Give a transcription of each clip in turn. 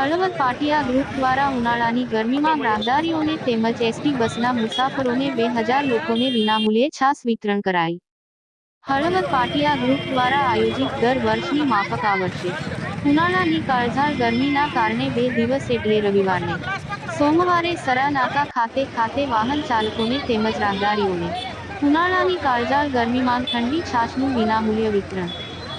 હળવદ પાટિયા group દ્વારા ઉનાળાની ગરમીમાં રાહદારીઓને તેમજ એસટી બસના મુસાફરોને બે હજાર લોકોને વિનામૂલ્યે છાસ વિતરણ કરાઈ. હળવદ પાટિયા ગ્રુપ દ્વારા આયોજિત દર વર્ષની માફક આ વર્ષે. ઉનાળાની કાળઝાળ ગરમીના કારણે બે દિવસ એટલે રવિવારને. સોમવારે સરાનાકા ખાતે ખાતે વાહન ચાલકોને તેમજ રાહદારીઓને ઉનાળાની કાળઝાળ ગરમીમાં ઠંડી છાશનું વિનામૂલ્ય વિતરણ.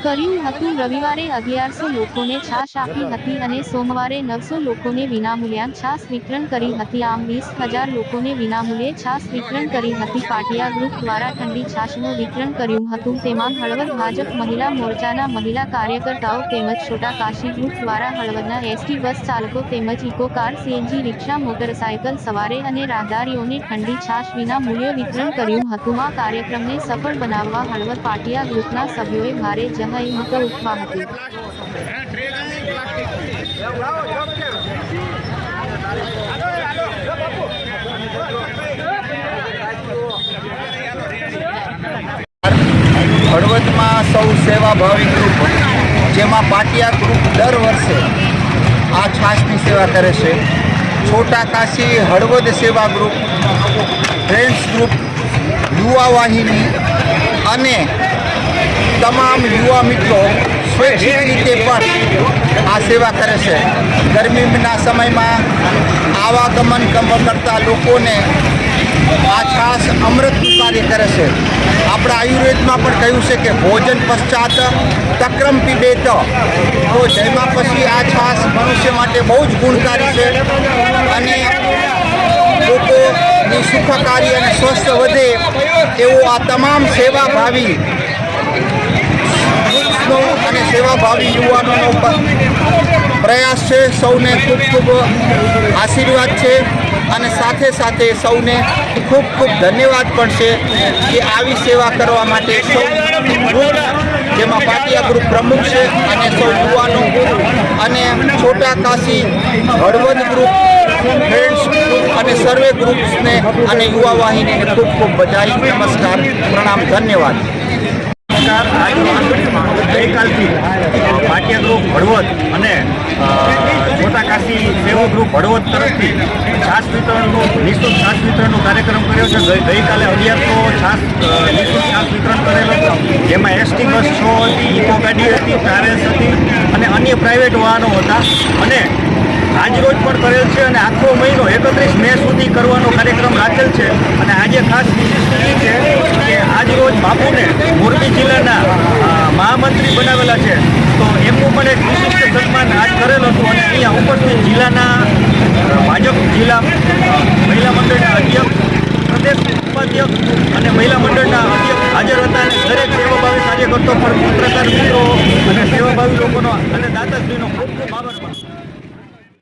કર્યું હતું. રવિવારે અગિયારસો લોકોને છાશ આપી હતી અને સોમવારે નવસો લોકોને વિનામૂલ્યા છાશ વિતરણ કરી હતી. આમ વીસ હજાર લોકોને વિનામૂલ્યે છાશ વિતરણ કરી હતી. પાટિયા ગ્રુપ દ્વારા ઠંડી છાશનું વિતરણ કર્યું હતું. તેમાં હળવદ ભાજપ મહિલા મોરચાના મહિલા કાર્યકર્તાઓ તેમજ છોટા કાશી ગ્રુપ દ્વારા હળવદના એસટી બસ ચાલકો તેમજ Eco car, CNG, rickshaw, motorcycle સવારે અને રાહદારીઓને ઠંડી છાશ વિના મૂલ્ય વિતરણ કર્યું હતું. આ કાર્યક્રમને સફળ બનાવવા હળવદ પાટિયા ગ્રુપના સભ્યોએ ભારે જહેમત ઉઠવા હતી હળવદમાં સૌ સેવાભાવી ગ્રુપ, જેમાં પાટિયા ગ્રુપ દર વર્ષે આ છાશની સેવા કરે છે. છોટા કાશી હળવદ સેવા ગ્રુપ ફ્રેન્ડ્સ ગ્રુપ યુવા વાહિની અને તમામ યુવા મિત્રો સ્વૈચ્છિક રીતે પણ આ સેવા કરે છે. ગરમીના સમયમાં આવાગમન ગમ કરતા લોકોને આ છાસ અમૃતનું કાર્ય કરે છે. આપણા આયુર્વેદમાં પણ કહ્યું છે કે ભોજન પશ્ચાત તક્રમ પીબે તો તો જેમાં પછી આ છાસ મનુષ્ય માટે બહુ જ ગુણકારી છે. અને લોકોની સુખકારી અને સ્વસ્થ વધે એવો આ તમામ સેવાભાવી વૃક્ષનો અને સેવાભાવી યુવાનોનો પ્રયાસ છે. સૌને ખૂબ ખૂબ આશીર્વાદ છે અને સાથે સાથે સૌને ખૂબ ખૂબ ધન્યવાદ પણ છે કે આવી સેવા કરવા માટે સૌ જેમાં પાટિયા ગ્રુપ પ્રમુખ છે અને સૌ યુવાનો અને Chhota Kashi Halvad group friends group અને સર્વે ગ્રુપ્સને અને યુવા વાહિનીને ખૂબ ખૂબ બધાઈ નમસ્કાર, પ્રણામ, ધન્યવાદ નમસ્કાર આજ વાંસળીમાં ગઈકાલથી અ, પાટિયા ગ્રુપ હળવદ અને અ, સેવા ગ્રુપ હળવદ તરફથી છાસ વિતરણનો નિઃશુલ્ક છાસ વિતરણનો કાર્યક્રમ કર્યો છે. ગઈ ગઈકાલે અગિયારસો છાસ નિઃશુલ્ક છાસ વિતરણ કરેલો હતો. જેમાં એસટી બસ છ હતી ઇકો ગાડી હતી ટ્રાવેલ્સ હતી અને અન્ય પ્રાઇવેટ વાહનો હતા. અને આજરોજ પણ કરેલ છે અને આખો મહિનો એકત્રીસ મે સુધી કરવાનો કાર્યક્રમ રાખેલ છે. અને આજે ખાસ વિશિષ્ટ એ છે કે આજરોજ બાપુને મોરબી જિલ્લાના મહામંત્રી બનાવેલા છે તો એમનું પણ એક વિશિષ્ટ સન્માન આજ કરેલ હતું અને અહીંયા ઉપસ્થિત જિલ્લાના ભાજપ જિલ્લા મહિલા મંડળના અધ્યક્ષ, પ્રદેશ ઉપાધ્યક્ષ અને મહિલા મંડળના અધ્યક્ષ હાજર હતા અને દરેક સેવાભાવી કાર્યકર્તો પણ પત્રકાર મિત્રો અને સેવાભાવી લોકોનો અને દાતાશ્રીનો ખૂબ ખૂબ આભાર માનું.